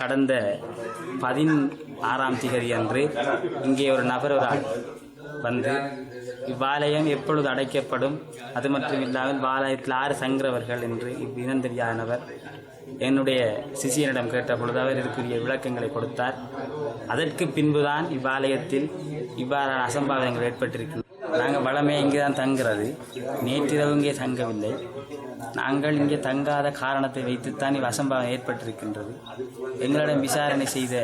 கடந்த பதின் ஆறாம் திகதி அன்று இங்கே ஒரு நபர் ஒரு வந்து இவ்வாலயம் எப்பொழுது அடைக்கப்படும்? அது மட்டும் இல்லாமல் வாலயத்தில் ஆறு சங்கரவர்கள் என்று இவ்வினம் தெரியாதவர் என்னுடைய சிசியனிடம் கேட்ட பொழுது அவர் இதுக்குரிய விளக்கங்களை கொடுத்தார். அதற்கு பின்புதான் இவ்வாலயத்தில் இவ்வாறான அசம்பாவிதங்கள் ஏற்பட்டிருக்கின்றன. நாங்கள் வளமே இங்கே தான் தங்குறது. நேற்றிரவு இங்கே தங்கவில்லை. நாங்கள் இங்கே தங்காத காரணத்தை வைத்துத்தான் வசம்பாவம் அசம்பாவம் ஏற்பட்டிருக்கின்றது. எங்களிடம் விசாரணை செய்த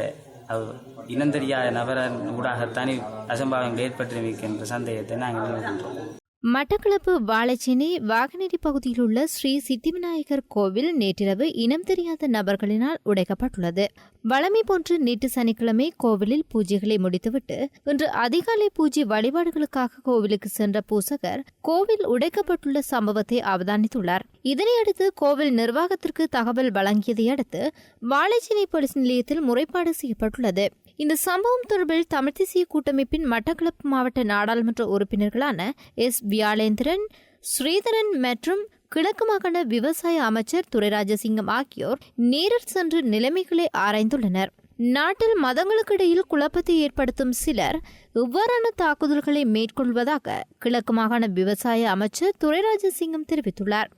அவ் இனந்தெரியாத நபரன் ஊடாகத்தான் அசம்பாவங்கள் ஏற்பட்டிருக்கின்ற சந்தேகத்தை நாங்கள் நினைக்கின்றோம் மட்டக்களப்பு வாழைச்சேனை வாகனேரி பகுதியில் உள்ள ஸ்ரீ சித்திவிநாயகர் கோவில் நேற்றிரவு இனம் தெரியாத நபர்களினால் உடைக்கப்பட்டுள்ளது. வளமை போன்று நேற்று சனிக்கிழமை கோவிலில் பூஜைகளை முடித்துவிட்டு இன்று அதிகாலை பூஜை வழிபாடுகளுக்காக கோவிலுக்கு சென்ற பூசகர் கோவில் உடைக்கப்பட்டுள்ள சம்பவத்தை அவதானித்துள்ளார். இதனையடுத்து கோவில் நிர்வாகத்திற்கு தகவல் வழங்கியதை அடுத்து வாழைச்சேனை போலீஸ் நிலையத்தில் முறைப்பாடு செய்யப்பட்டுள்ளது. இந்த சம்பவம் தொடர்பில் தமிழ் தேசிய கூட்டமைப்பின் மட்டக்களப்பு மாவட்ட நாடாளுமன்ற உறுப்பினர்களான எஸ். வியாழேந்திரன் ஸ்ரீதரன் மற்றும் கிழக்கு மாகாண விவசாய அமைச்சர் துரைராஜசிங்கம் ஆகியோர் நேரில் சென்று நிலைமைகளை ஆராய்ந்துள்ளனர். நாட்டில் மதங்களுக்கிடையில் குழப்பத்தை ஏற்படுத்தும் சிலர் இவ்வாறான தாக்குதல்களை மேற்கொள்வதாக கிழக்கு மாகாண விவசாய அமைச்சர் துரைராஜசிங்கம் தெரிவித்துள்ளார்.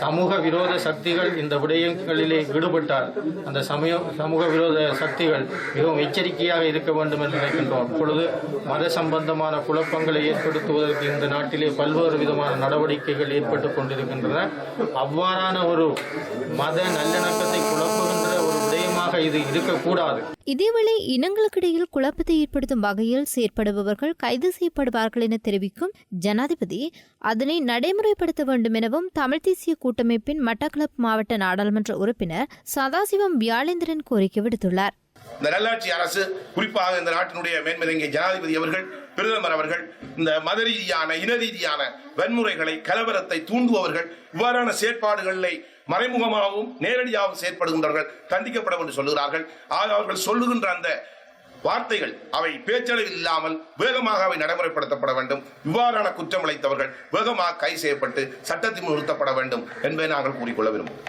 சமூக விரோத சக்திகள் இந்த விடயங்களிலே ஈடுபட்டால் அந்த சமய சமூக விரோத சக்திகள் மிகவும் எச்சரிக்கையாக இருக்க வேண்டும் என்று நினைக்கின்றோம். இப்பொழுது மத சம்பந்தமான குழப்பங்களை ஏற்படுத்துவதற்கு இந்த நாட்டிலே பல்வேறு விதமான நடவடிக்கைகள் ஏற்பட்டு கொண்டிருக்கின்றன. அவ்வாறான ஒரு மத நல்லிணக்கத்தை குழப்புகின்ற ஒரு இது இருக்கக்கூடாது. இதேவேளை இனங்களுக்கிடையில் குழப்பத்தை ஏற்படுத்தும் வகையில் செயற்படுபவர்கள் கைது செய்யப்படுவார்கள் என தெரிவிக்கும் ஜனாதிபதி அதனை நடைமுறைப்படுத்த வேண்டும் எனவும் தமிழ் தேசிய கூட்டமைப்பின் மட்டக்களப்பு மாவட்ட நாடாளுமன்ற உறுப்பினர் சதாசிவம் வியாழேந்திரன் கோரிக்கை விடுத்துள்ளார். இந்த நல்லாட்சி அரசு குறிப்பாக இந்த நாட்டினுடைய மேன்மதங்கிய ஜனாதிபதி அவர்கள் பிரதமர் அவர்கள் இந்த மத ரீதியான இன ரீதியான வன்முறைகளை கலவரத்தை தூண்டுபவர்கள் இவ்வாறான செயற்பாடுகளை மறைமுகமாகவும் நேரடியாகவும் செயற்படுகின்றவர்கள் கண்டிக்கப்பட என்று சொல்லுகிறார்கள். ஆக அவர்கள் சொல்லுகின்ற அந்த வார்த்தைகள் அவை பேச்சளவில் இல்லாமல் வேகமாக அவை நடைமுறைப்படுத்தப்பட வேண்டும். இவ்வாறான குற்றம் இழைத்தவர்கள் வேகமாக கை செய்யப்பட்டு சட்டத்தில் நிறுத்தப்பட வேண்டும் என்பதை நாங்கள் கூறிக்கொள்ள விரும்புகிறோம்.